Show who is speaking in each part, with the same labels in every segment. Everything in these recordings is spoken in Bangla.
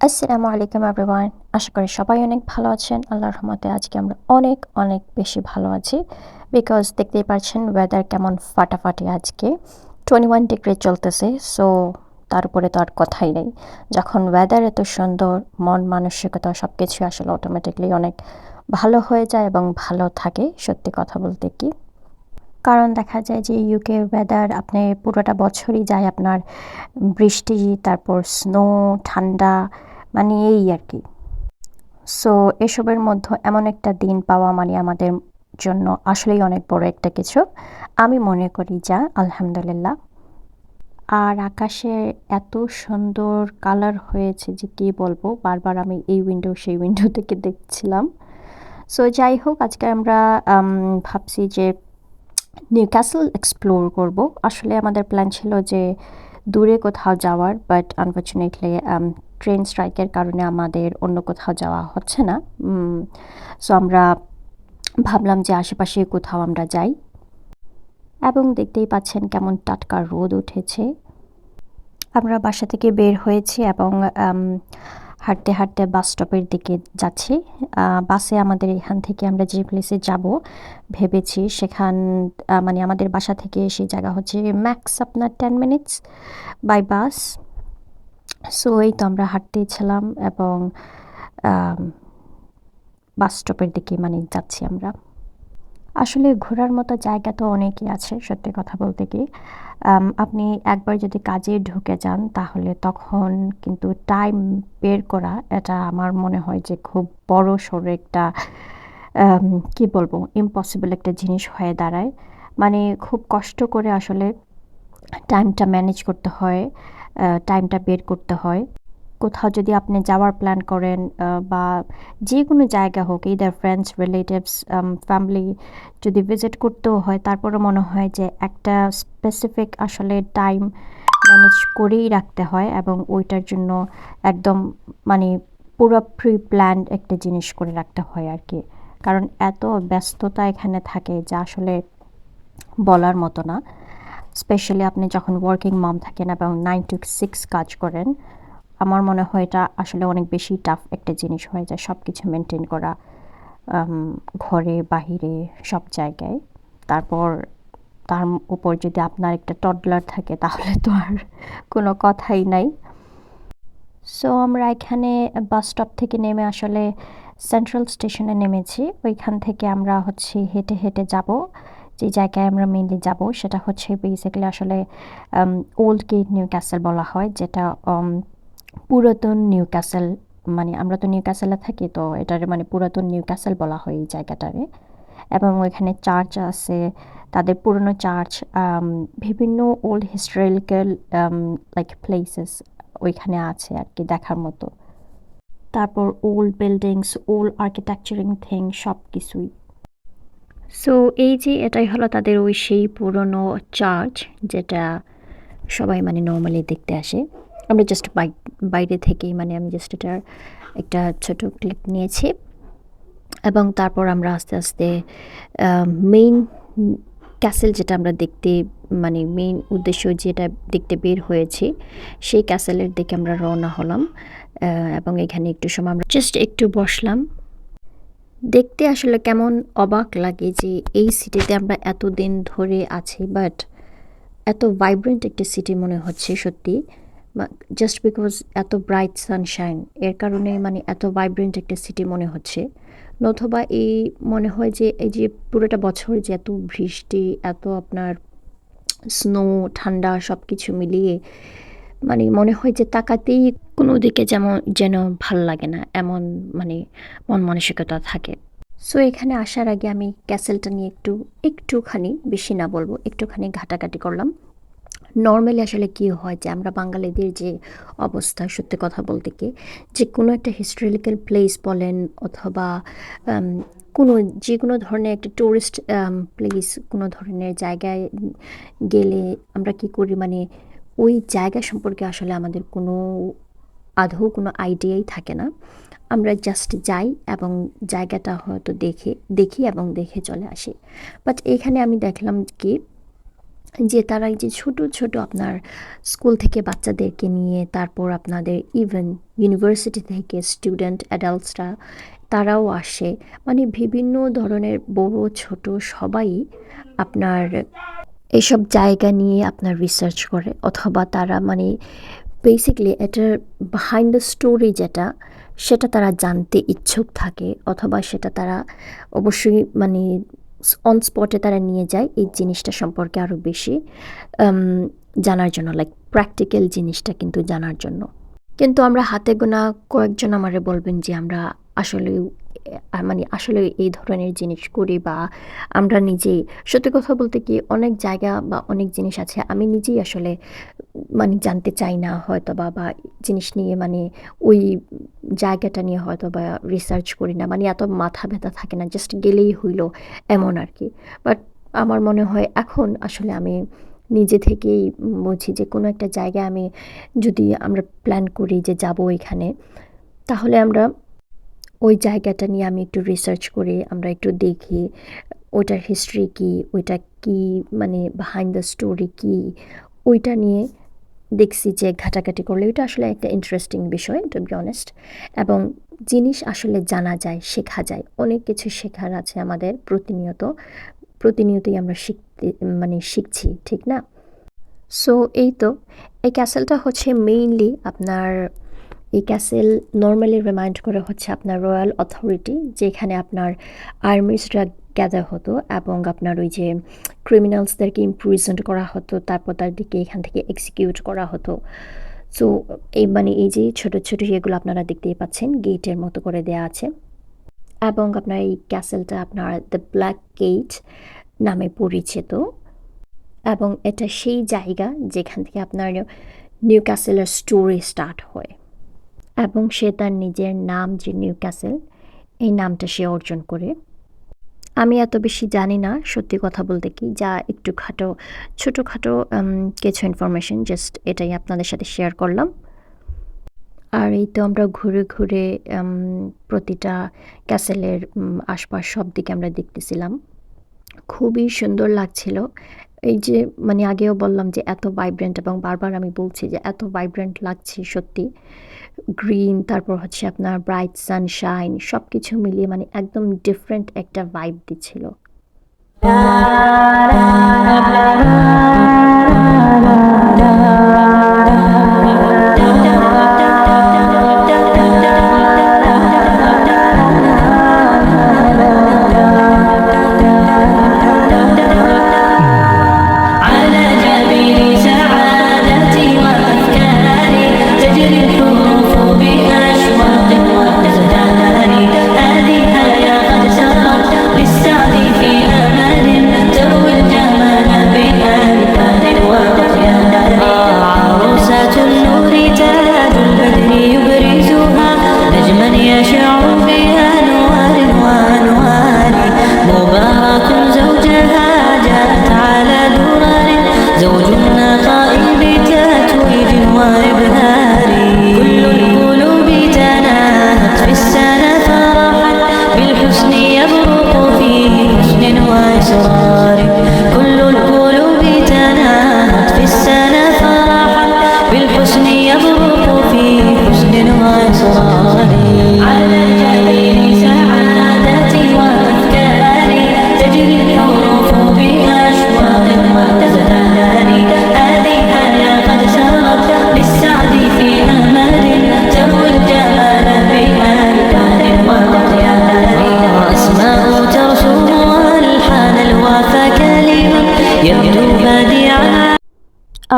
Speaker 1: আসসালামু আলাইকুম এভরিওয়ান আশা করি সবাই অনেক ভালো আছেন। আল্লাহর রহমতে আজকে আমরা অনেক অনেক বেশি ভালো আছি। বিকজ দেখতেই পাচ্ছেন ওয়েদার কেমন ফাটাফাটি আজকে। টোয়েন্টি ওয়ান ডিগ্রি চলতেছে সো তার উপরে তো আর কথাই নেই। যখন ওয়েদার এত সুন্দর, মন মানসিকতা সব কিছু আসলে অটোমেটিকলি অনেক ভালো হয়ে যায় এবং ভালো থাকে। সত্যি কথা বলতে কি? কারণ দেখা যায় যে ইউকে ওয়েদার আপনি পুরোটা বছরই যায় আপনার বৃষ্টি, তারপর স্নো ঠান্ডা মানে এই আর কি। সো এসবের মধ্যে এমন একটা দিন পাওয়া মানে আমাদের জন্য আসলেই অনেক বড় একটা কিছু। আমি মনে করি যা, আলহামদুলিল্লাহ। আর আকাশে এত সুন্দর কালার হয়েছে যে কী বলব, বারবার আমি এই উইন্ডো সেই উইন্ডো থেকে দেখছিলাম। সো যাই হোক, আজকে আমরা ভাবছি যে নিউ ক্যাসেল এক্সপ্লোর করব। আসলে আমাদের প্ল্যান ছিল যে দূরে কোথাও যাওয়ার বাট আনফর্চুনেটলি ট্রেন স্ট্রাইকের কারণে আমাদের অন্য কোথাও যাওয়া হচ্ছে না। সো আমরা ভাবলাম যে আশেপাশে কোথাও আমরা যাই। এবং দেখতেই পাচ্ছেন কেমন টাটকা রোদ উঠেছে। আমরা বাসা থেকে বের হয়েছি এবং হাঁটতে হাঁটতে বাস স্টপের দিকে যাচ্ছি। বাসে আমাদের এখান থেকে আমরা যে প্লেসে যাব ভেবেছি, সেখান মানে আমাদের বাসা থেকে সেই জায়গা হচ্ছে ম্যাক্স আপনার ten minutes by bus so এই তো আমরা হাঁটতেছিলাম এবং বাস স্টপের দিকে মানে যাচ্ছি আমরা। আসলে ঘোরার মতো জায়গা তো অনেকই আছে, সত্যি কথা বলতে কি। আপনি একবার যদি কাজে ঢুকে যান, তাহলে তখন কিন্তু টাইম বের করা, এটা আমার মনে হয় যে খুব বড় সড়ো একটা কি বলব ইম্পসিবল একটা জিনিস হয়ে দাঁড়ায়। মানে খুব কষ্ট করে আসলে টাইমটা ম্যানেজ করতে হয় টাইমটা বের করতে হয়। কোথাও যদি আপনি যাওয়ার প্ল্যান করেন বা যে কোনো জায়গা হোক ইদার ফ্রেন্ডস রিলেটিভস ফ্যামিলি যদি ভিজিট করতেও হয় তারপরে মনে হয় যে একটা স্পেসিফিক আসলে টাইম ম্যানেজ করেই রাখতে হয় এবং ওইটার জন্য একদম মানে পুরো প্রি প্ল্যান্ড একটা জিনিস করে রাখতে হয় আর কি। কারণ এত ব্যস্ততা এখানে থাকে যা আসলে বলার মতো না। স্পেশালি আপনি যখন ওয়ার্কিং মম থাকেন এবং নাইন টু সিক্স কাজ করেন আমার মনে হয় এটা আসলে অনেক বেশি টাফ একটা জিনিস হয়ে যায় সব কিছু মেনটেন করা ঘরে, বাহিরে, সব জায়গায়। তারপর তার উপর যদি আপনার একটা টডলার থাকে তাহলে তো আর কোনো কথাই নাই। সো আমরা এখানে বাস স্টপ থেকে নেমে আসলে সেন্ট্রাল স্টেশনে নেমেছি। ওইখান থেকে আমরা হচ্ছে হেঁটে হেঁটে যাব। যে জায়গায় আমরা মেনলি যাব সেটা হচ্ছে বেসিক্যালি আসলে ওল্ড গেট নিউ ক্যাসেল বলা হয়। যেটা পুরাতন নিউ ক্যাসেল মানে আমরা তো নিউ ক্যাসেলে থাকি, তো এটার মানে পুরাতন নিউ ক্যাসেল বলা হয় এই জায়গাটারে। এবং ওইখানে চার্চ আছে, তাদের পুরনো চার্চ বিভিন্ন ওল্ড হিস্টোরিক্যাল লাইক প্লেসেস ওইখানে আছে আর কি দেখার মতো। তারপর old buildings old architecturing thing সব কিছুই সো এই যে এটাই হলো তাদের ওই সেই পুরনো চার্চ যেটা সবাই মানে নর্মালি দেখতে আসে। আমরা জাস্ট বাইরে থেকেই মানে আমি জাস্ট এটার একটা ছোট ক্লিপ নিয়েছি। এবং তারপর আমরা আস্তে আস্তে মেইন ক্যাসেল যেটা আমরা দেখতে মানে মেইন উদ্দেশ্য যেটা দেখতে বের হয়েছি, সেই ক্যাসেলের দিকে আমরা রওনা হলাম। এবং এখানে একটু সময় আমরা জাস্ট একটু বসলাম। দেখতে আসলে কেমন অবাক লাগে যে এই সিটিতে আমরা এতদিন ধরে আছি বাট এত ভাইব্রেন্ট একটি সিটি মনে হচ্ছে সত্যি। জাস্ট বিকজ এত ব্রাইট সানশাইন এর কারণে মানে এত ভাইব্রেন্ট একটা সিটি মনে হচ্ছে। নথবা এই মনে হয় যে, এই যে পুরোটা বছর যে এত বৃষ্টি, এত আপনার স্নো ঠান্ডা সব কিছু মিলিয়ে মানে মনে হয় যে তাকাতেই কোনো দিকে যেমন, যেন ভালো লাগে না, এমন মানে মন মানসিকতা থাকে। সো এখানে আসার আগে আমি ক্যাসেলটা নিয়ে একটু, একটুখানি বেশি না বলব, একটুখানি ঘাটাঘাটি করলাম। নর্মালি আসলে কী হয় যে আমরা বাঙালিদের যে অবস্থা, সত্যি কথা বলতে কি, যে কোনো একটা হিস্টোরিক্যাল প্লেস বলেন অথবা কোনো যে কোনো ধরনের একটা টুরিস্ট প্লেস কোনো ধরনের জায়গায় গেলে আমরা কি করি? মানে ওই জায়গা সম্পর্কে আসলে আমাদের কোনো আদৌ কোনো আইডিয়াই থাকে না। আমরা জাস্ট যাই এবং জায়গাটা হয়তো দেখে, দেখি এবং দেখে চলে আসি। বাট এখানে আমি দেখলাম কি যে তারা এই যে ছোট ছোট আপনার স্কুল থেকে বাচ্চাদেরকে নিয়ে, তারপর আপনাদের ইভেন ইউনিভার্সিটি থেকে স্টুডেন্ট অ্যাডাল্টসরা তারাও আসে। মানে বিভিন্ন ধরনের বড়, ছোট সবাই আপনার এইসব জায়গা নিয়ে আপনার রিসার্চ করে, অথবা তারা মানে বেসিকলি এটার বিহাইন্ড দ্য স্টোরি যেটা, সেটা তারা জানতে ইচ্ছুক থাকে, অথবা সেটা তারা অবশ্যই মানে অন স্পটে তারা নিয়ে যায় এই জিনিসটা সম্পর্কে আরও বেশি জানার জন্য লাইক প্র্যাকটিক্যাল জিনিসটা কিন্তু জানার জন্য। কিন্তু আমরা হাতে গোনা কয়েকজন আমারে বলবেন যে আমরা আসলে মানে আসলে এই ধরনের জিনিস করি বা আমরা নিজেই সত্যি কথা বলতে কি অনেক জায়গা বা অনেক জিনিস আছে আমি নিজেই আসলে মানে জানতে চাই না হয়তো বা বা জিনিস নিয়ে মানে ওই জায়গাটা নিয়ে হয়তো বা রিসার্চ করি না। মানে এত মাথা ব্যথা থাকে না জাস্ট গেলেই হইল এমন আর কি বাট আমার মনে হয় এখন আসলে আমি নিজে থেকেই বুঝি যে কোনো একটা জায়গায় আমি যদি আমরা প্ল্যান করি যে যাব এখানে, তাহলে আমরা ওই জায়গাটা নিয়ে আমি একটু রিসার্চ করে, আমরা একটু দেখি ওইটার হিস্ট্রি কী, ওইটা কী মানে বিহাইন্ড দ্য স্টোরি কী, ওইটা নিয়ে দেখছি যে ঘাটাঘাটি করলে ওইটা আসলে একটা ইন্টারেস্টিং বিষয় টু বি অনেস্ট এবং জিনিস আসলে জানা যায়, শেখা যায়, অনেক কিছু শেখার আছে আমাদের প্রতিনিয়ত, প্রতিনিয়তই আমরা শিখতে মানে শিখছি, ঠিক না? সো এই তো, এই ক্যাসেলটা হচ্ছে মেইনলি আপনার এই ক্যাসেল নর্মালি রিমাইন্ড করে হচ্ছে আপনার রয়্যাল অথরিটি, যেখানে আপনার আর্মিসরা গ্যাদার হতো এবং আপনার ওই যে ক্রিমিনালসদেরকে ইমপ্রিজেন্ট করা হতো, তারপর তাদেরকে এখান থেকে এক্সিকিউট করা হতো। সো এই মানে এই যে ছোটো ছোটো ইয়েগুলো আপনারা দেখতেই পাচ্ছেন গেটের মতো করে দেয়া আছে। এবং আপনার এই ক্যাসেলটা আপনার দ্য ব্ল্যাক গেট নামে পরিচিত। এবং এটা সেই জায়গা যেখান থেকে আপনার নিউ ক্যাসেলের স্টোরি স্টার্ট হয়। এবং সে তার নিজের নাম যে নিউ ক্যাসেল এই নামটা সে অর্জন করে। আমি এত বেশি জানি না সত্যি কথা বলতে কি, যা একটু খাটো ছোটোখাটো কিছু ইনফরমেশন জাস্ট এটাই আপনাদের সাথে শেয়ার করলাম। আর এই তো আমরা ঘুরে ঘুরে প্রতিটা ক্যাসেলের আশপাশ সব দিকে আমরা দেখতেছিলাম। খুবই সুন্দর লাগছিল এই যে মানে আগেও বললাম যে এত ভাইব্রেন্ট এবং বারবার আমি বলছি যে এত ভাইব্রেন্ট লাগছে সত্যি গ্রিন তারপর হচ্ছে আপনার ব্রাইট সানশাইন সব কিছু মিলিয়ে মানে একদম ডিফারেন্ট একটা ভাইব দিচ্ছিল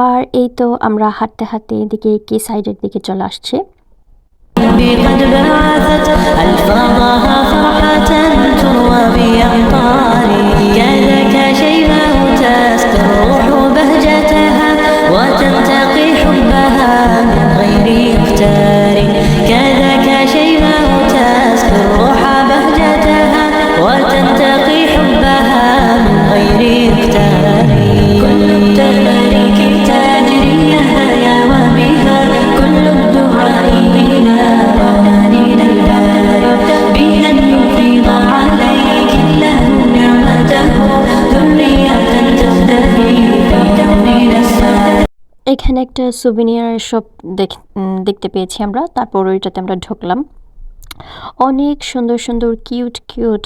Speaker 1: আর এই তো আমরা হাঁটতে হাঁটতে এদিকে কি সাইডের দিকে চলে আসছে
Speaker 2: قد بعثت ألفاظها فرحة تروى بأمطاري كذاك شيماء تسكر الروح بهجتها وتنتقي حبها من غير اختار
Speaker 1: এখানে একটা সুভিনিয়ার শপ দেখতে পেয়েছি আমরা। তারপর ওইটাতে আমরা ঢুকলাম। অনেক সুন্দর সুন্দর কিউট কিউট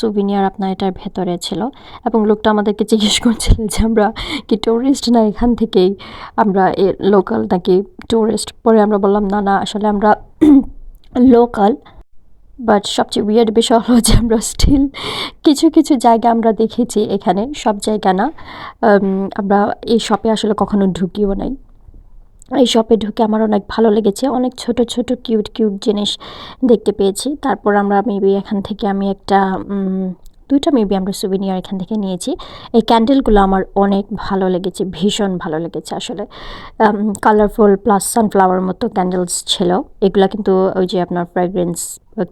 Speaker 1: সুভিনিয়ার আপনার এটার ভেতরে ছিল। এবং লোকটা আমাদেরকে জিজ্ঞেস করছিল যে, আমরা কি টুরিস্ট না এখান থেকেই আমরা এ লোকাল নাকি টুরিস্ট পরে আমরা বললাম, না না, আসলে আমরা লোকাল বাট সবচেয়ে উইয়ার্ড বিষয় হলো যে আমরা স্টিল কিছু কিছু জায়গা আমরা দেখেছি এখানে। সব জায়গা না আমরা এই শপে আসলে কখনো ঢুকিও নাই। এই শপে ঢুকে আমার অনেক ভালো লেগেছে। অনেক ছোট ছোট কিউট কিউট জিনিস দেখতে পেয়েছি। তারপর আমরা মেবি এখান থেকে আমি একটা দুইটা মেবি আমরা সুভিনিয়ার এখান থেকে নিয়েছি। এই ক্যান্ডেলগুলো আমার অনেক ভালো লেগেছে, ভীষণ ভালো লেগেছে আসলে। কালারফুল প্লাস সানফ্লাওয়ার মতো ক্যান্ডেলস ছিল। এগুলো কিন্তু ওই যে আপনার ফ্র্যাগ্রেন্স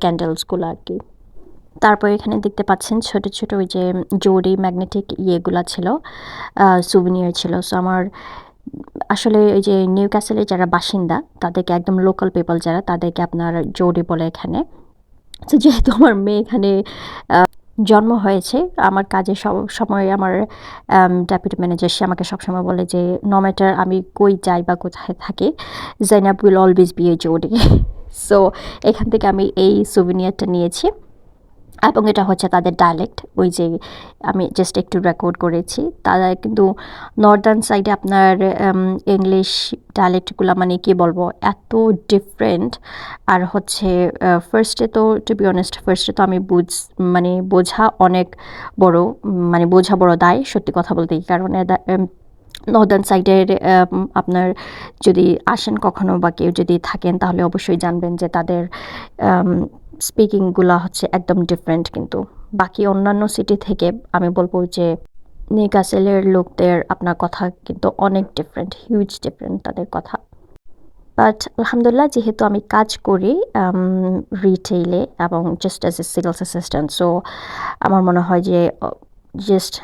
Speaker 1: ক্যান্ডেলসগুলো আর কি। তারপর এখানে দেখতে পাচ্ছেন ছোট ছোট ওই যে জোড়ি ম্যাগনেটিক ইয়েগুলা ছিল সুভিনিয়ার ছিল। সো আমার আসলে ওই যে নিউ ক্যাসেলের যারা বাসিন্দা, তাদেরকে একদম লোকাল পিপল যারা, তাদেরকে আপনার জোড়ি বলে এখানে। যেহেতু আমার মেয়ে এখানে জন্ম হয়েছে। আমার কাজে সব সময় আমার ডেপুটি ম্যানেজার সে আমাকে সবসময় বলে যে নো ম্যাটার আমি কই যাই বা কোথায় থাকি Zainab will always be a Geordie so এখান থেকে আমি এই সুভিনিয়ারটা নিয়েছি। এবং এটা হচ্ছে তাদের ডায়ালেক্ট ওই যে আমি জাস্ট একটু রেকর্ড করেছি। তারা কিন্তু নর্দার্ন সাইডে আপনার ইংলিশ ডায়ালেক্টগুলো মানে কি বলব, এত ডিফারেন্ট আর হচ্ছে ফার্স্টে তো টু বি অনেস্ট ফার্স্টে তো আমি বুঝ মানে বোঝা অনেক বড় মানে বোঝা বড় দায়, সত্যি কথা বলতে কি কারণে নর্দার্ন সাইডের আপনার যদি আসেন কখনো বা কেউ যদি থাকেন, তাহলে অবশ্যই জানবেন যে তাদের স্পিকিংগুলো হচ্ছে একদম ডিফারেন্ট কিন্তু। বাকি অন্যান্য সিটি থেকে আমি বলব যে নিউক্যাসেলের লোকদের আপনার কথা কিন্তু অনেক ডিফারেন্ট হিউজ ডিফারেন্ট তাদের কথা। বাট আলহামদুলিল্লাহ যেহেতু আমি কাজ করি রিটেইলে এবং just as a sales assistant so আমার মনে হয় যে জাস্ট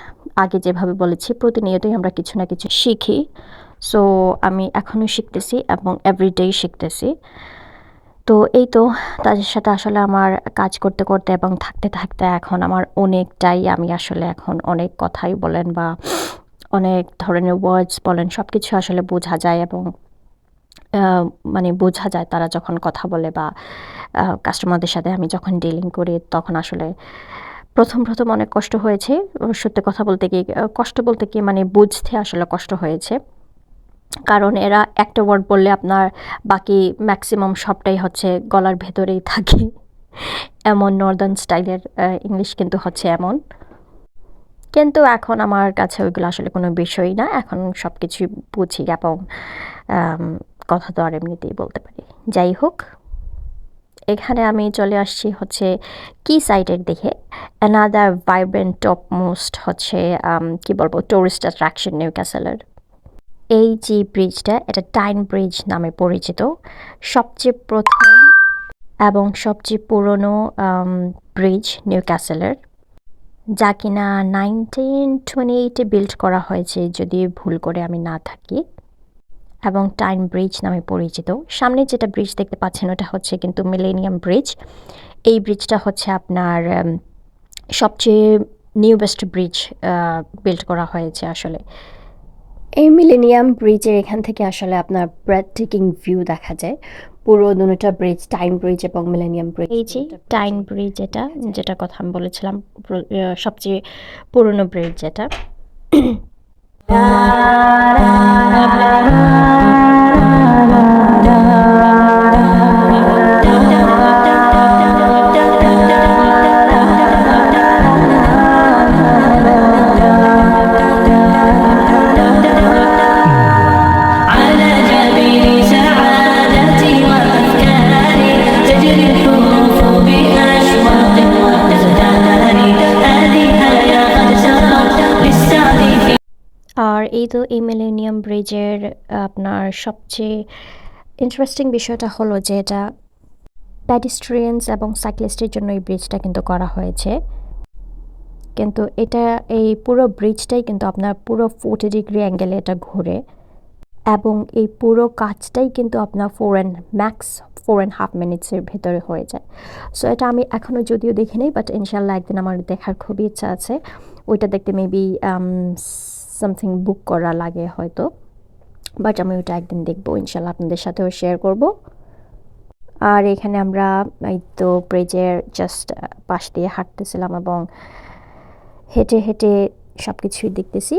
Speaker 1: আগে যেভাবে বলেছি প্রতিনিয়তই আমরা কিছু না কিছু শিখি। সো আমি এখনও শিখতেছি এবং এভরিডেই শিখতেছি। তো এই তো তাদের সাথে আসলে আমার কাজ করতে করতে এবং থাকতে থাকতে এখন আমার অনেকটাই আমি আসলে এখন অনেক কথাই বলেন বা অনেক ধরনের ওয়ার্ডস বলেন সব কিছু আসলে বোঝা যায় এবং মানে বোঝা যায় তারা যখন কথা বলে বা কাস্টমারদের সাথে আমি যখন ডিলিং করি তখন আসলে প্রথম প্রথম অনেক কষ্ট হয়েছে। সত্যি কথা বলতে আহ, কষ্ট বলতে কি মানে বুঝতে আসলে কষ্ট হয়েছে। কারণ এরা একটা ওয়ার্ড বললে আপনার বাকি ম্যাক্সিমাম সবটাই হচ্ছে গলার ভেতরেই থাকে। এমন নর্দার্ন স্টাইলের ইংলিশ কিন্তু হচ্ছে এমন। কিন্তু এখন আমার কাছে ওইগুলো আসলে কোনো বিষয়ই না। এখন সব কিছুই বুঝি এবং কথা তো আর এমনিতেই বলতে পারি। যাই হোক, এখানে আমি চলে আসছি হচ্ছে কি সাইটের দিকে। অ্যানাদার ভাইব্রেন্ট টপ মোস্ট হচ্ছে কি বলব টুরিস্ট অ্যাট্রাকশন নিউ ক্যাসেলের এই যে ব্রিজটা এটা টাইন ব্রিজ নামে পরিচিত। সবচেয়ে প্রথম এবং সবচেয়ে পুরনো ব্রিজ নিউ ক্যাসেলের যা কিনা নাইনটিন টোয়েন্টি এইটে বিল্ড করা হয়েছে, যদি ভুল করে আমি না থাকি। এবং টাইম ব্রিজ নামে পরিচিত। সামনে যেটা ব্রিজ দেখতে পাচ্ছেন, ওটা হচ্ছে কিন্তু মিলেনিয়াম ব্রিজ এই ব্রিজটা হচ্ছে আপনার সবচেয়ে নিউ বেস্ট ব্রিজ বিল্ড করা হয়েছে আসলে। এই মিলেনিয়াম ব্রিজের এখান থেকে আসলে আপনার ব্রেড টেকিং ভিউ দেখা যায়। পুরো দুটা ব্রিজ টাইম ব্রিজ এবং মিলেনিয়াম ব্রিজ এই যে টাইম ব্রিজ এটা যেটা কথা আমি বলেছিলাম সবচেয়ে পুরনো ব্রিজ যেটা
Speaker 2: da da da da
Speaker 1: da এই তো এই মিলেনিয়াম ব্রিজের আপনার সবচেয়ে ইন্টারেস্টিং বিষয়টা হলো যে এটা প্যাডিস্ট্রিয়ানস এবং সাইক্লিস্টের জন্য এই ব্রিজটা কিন্তু করা হয়েছে। কিন্তু এটা, এই পুরো ব্রিজটাই কিন্তু আপনার পুরো ফোর্টি ডিগ্রি অ্যাঙ্গেলে এটা ঘুরে এবং এই পুরো কাজটাই কিন্তু আপনার four and max four and half মিনিটসের ভেতরে হয়ে যায়। সো এটা আমি এখনও যদিও দেখি নাই বাট ইনশাল্লাহ একদিন আমার দেখার খুবই ইচ্ছা আছে। ওইটা দেখতে মেবি সামথিং বুক করা লাগে হয়তো। বাট আমি ওটা একদিন দেখব, ইনশাল্লাহ আপনাদের সাথেও শেয়ার করব। আর এখানে আমরা এই তো ব্রিজের জাস্ট পাশ দিয়ে হাঁটতেছিলাম এবং হেঁটে হেঁটে সব কিছুই দেখতেছি।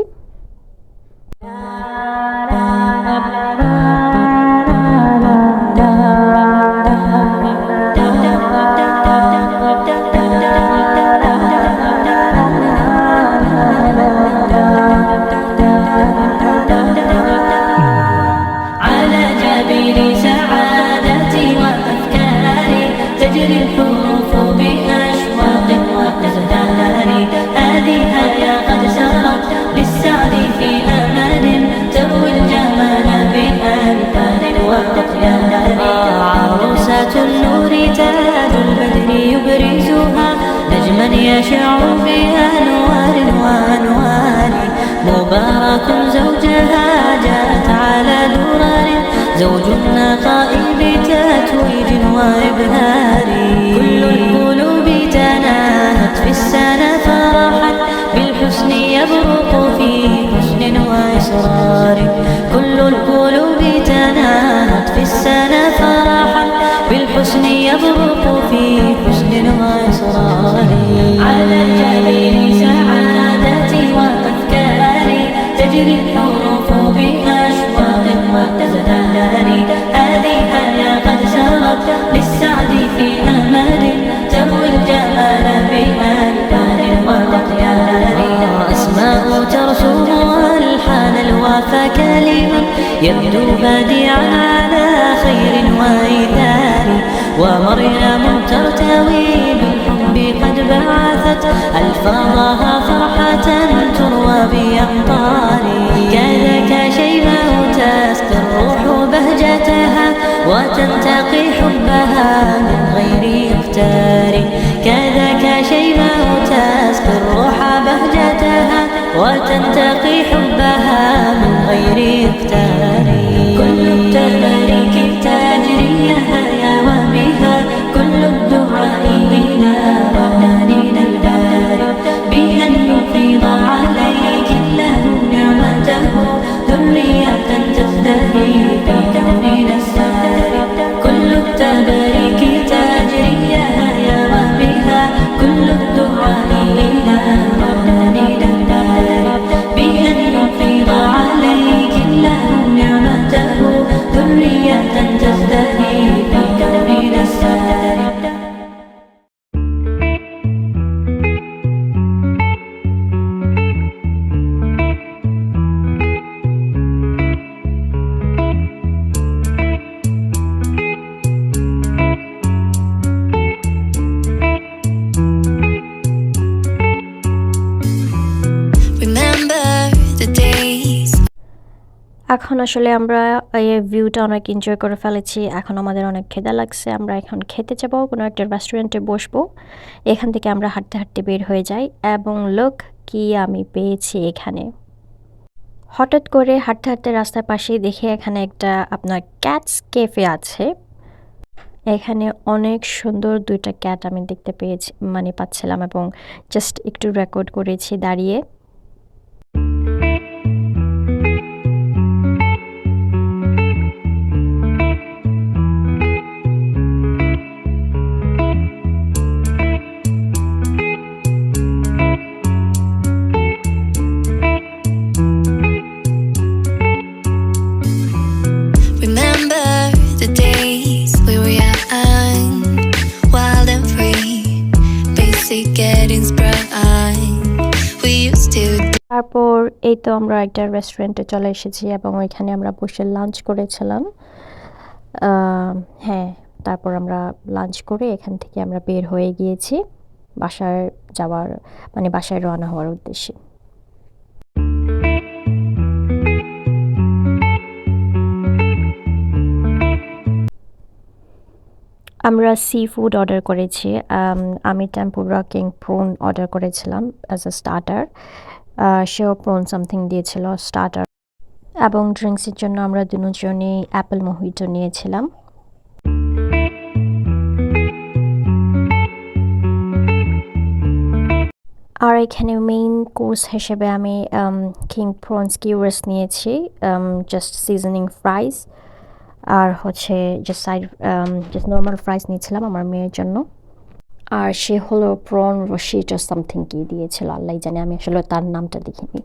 Speaker 2: عروسة النور تاج البدر يبرزها نجما يشع بأنوار وأنوار. مبارك زوجها جاءت على درر زوج النقاء بتتويج وإبهار. كل القلوب تناهت في السنة فرحا بالحسن يبرق في حسن وإصرار. كل القلوب تناهت في السنة فرحا بالحسن يضرب في حسن واسرار على الجليل سعادتي وأفكاري تجري الحروف بأشواق وتزدان هذه حياه قد سرت للسعد في أمل تروي الجمال بانفار وطيار آه، أسماء ترسمها كلمة يبدو بديعا على خير وإيثار ومريم ترتوي بالحب قد بعثت ألفاظها فرحة تروى بأمطار كذاك شيبة تسقي الروح بهجتها وتنتقي حبها من غير اختار كذاك شيبة تسقي الروح بهجتها وتنتقي
Speaker 3: after
Speaker 1: এখন আসলে আমরা, এই ভিউটা অনেক এনজয় করে ফেলেছি। এখন আমাদের অনেক খেদা লাগছে। আমরা এখন খেতে যাব, কোনো একটা রেস্টুরেন্টে বসবো। এখান থেকে আমরা হাঁটতে হাঁটতে বের হয়ে যাই এবং লোক কি আমি পেয়েছি এখানে। হঠাৎ করে হাঁটতে হাঁটতে রাস্তার পাশেই দেখে এখানে একটা আপনার ক্যাটস কেফে আছে। এখানে অনেক সুন্দর দুইটা ক্যাট আমি দেখতে পেয়েছি মানে পাচ্ছিলাম এবং জাস্ট একটু রেকর্ড করেছি দাঁড়িয়ে। তারপর এই তো আমরা একটা রেস্টুরেন্টে চলে এসেছি এবং ওইখানে আমরা বসে লাঞ্চ করেছিলাম। হ্যাঁ তারপর আমরা লাঞ্চ করে এখান থেকে আমরা বের হয়ে গিয়েছি বাসায় যাওয়ার মানে বাসায় রওনা হওয়ার উদ্দেশ্যে। আমরা সি ফুড অর্ডার করেছি। আমি টেম্পুরা কিং প্রন অর্ডার করেছিলাম অ্যাজ আ স্টার্টার সেও প্রন সামথিং দিয়েছিল স্টার্টার এবং ড্রিঙ্কসের জন্য আমরা দুজনেই অ্যাপেল মোহিটো নিয়েছিলাম। আর এখানে মেইন কোর্স হিসেবে আমি কিং প্রন্স কিউরাস নিয়েছি জাস্ট সিজনিং ফ্রাইস আর হচ্ছে just side just normal fries নিয়েছিলাম আমার মেয়ের জন্য। আর সে হলো প্রন রশিটা সামথিং কি দিয়েছিল, আল্লাহ জানে, আমি আসলে তার নামটা দেখিনি।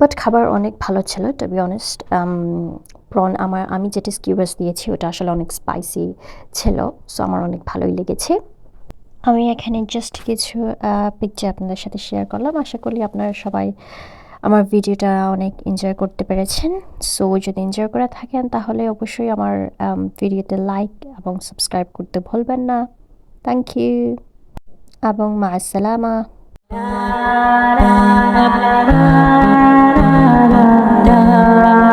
Speaker 1: বাট খাবার অনেক ভালো ছিল টু বি অনেস্ট প্রন আমার, আমি যেটা স্কিউরাস দিয়েছি, ওটা আসলে অনেক স্পাইসি ছিল সো আমার অনেক ভালোই লেগেছে। আমি এখানে জাস্ট কিছু পিকচার আপনাদের সাথে শেয়ার করলাম। আশা করি আপনারা সবাই আমার ভিডিওটা অনেক এনজয় করতে পেরেছেন। সো যদি এনজয় করে থাকেন, তাহলে অবশ্যই আমার ভিডিওতে লাইক এবং সাবস্ক্রাইব করতে ভুলবেন না। থ্যাংক ইউ এবং মা আসসালামা
Speaker 2: la la la la la